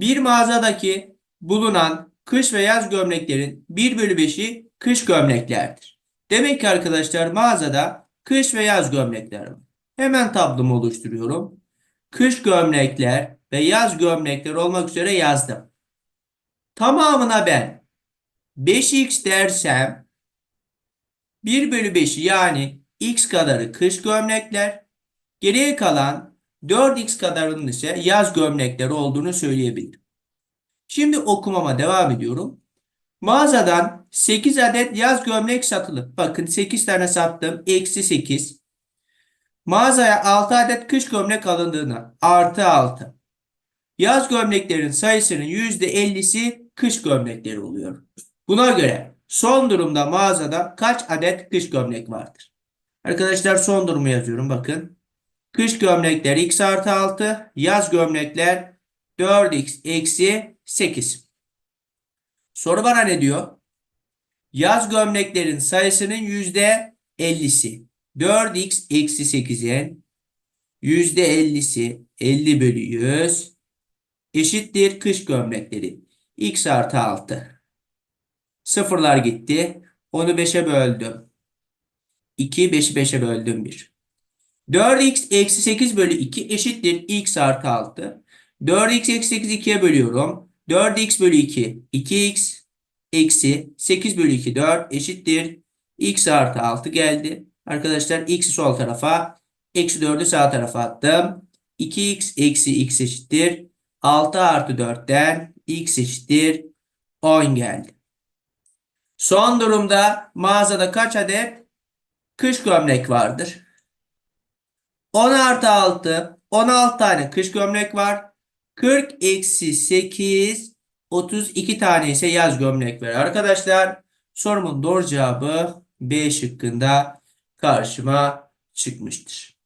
Bir mağazadaki bulunan kış ve yaz gömleklerin 1 bölü 5'i kış gömleklerdir. Demek ki arkadaşlar mağazada kış ve yaz gömlekler var. Hemen tablomu oluşturuyorum. Kış gömlekler ve yaz gömlekler olmak üzere yazdım. Tamamına ben 5x dersem 1 bölü 5'i yani x kadarı kış gömlekler. Geriye kalan 4x kadarının ise yaz gömlekleri olduğunu söyleyebilirim. Şimdi okumama devam ediyorum. Mağazadan 8 adet yaz gömlek satılır. Bakın 8 tane sattım. Eksi 8. Mağazaya 6 adet kış gömlek alındığına artı 6. Yaz gömleklerin sayısının %50'si kış gömlekleri oluyor. Buna göre son durumda mağazada kaç adet kış gömlek vardır? Arkadaşlar son durumu yazıyorum bakın. Kış gömlekler x artı 6. Yaz gömlekler 4x eksi 8. Soru bana ne diyor? Yaz gömleklerin sayısının %50'si. 4x eksi 8'in %50'si 50 bölü 100 eşittir kış gömlekleri. x artı 6. Sıfırlar gitti. Onu 5'e böldüm. 2, 5'i 5'e böldüm 1. 4x eksi 8 bölü 2 eşittir x artı 6. 4x eksi 8 2'ye bölüyorum. 4x bölü 2 2x eksi 8 bölü 2 4 eşittir x artı 6 geldi. Arkadaşlar x'i sol tarafa eksi 4'ü sağ tarafa attım. 2x eksi x eşittir 6 artı 4'ten x eşittir 10 geldi. Son durumda mağazada kaç adet kış gömlek vardır? 10 artı 6 16 tane kış gömlek var. 40 eksi 8 32 tane ise yaz gömlek var. Arkadaşlar sorumun doğru cevabı B şıkkında karşıma çıkmıştır.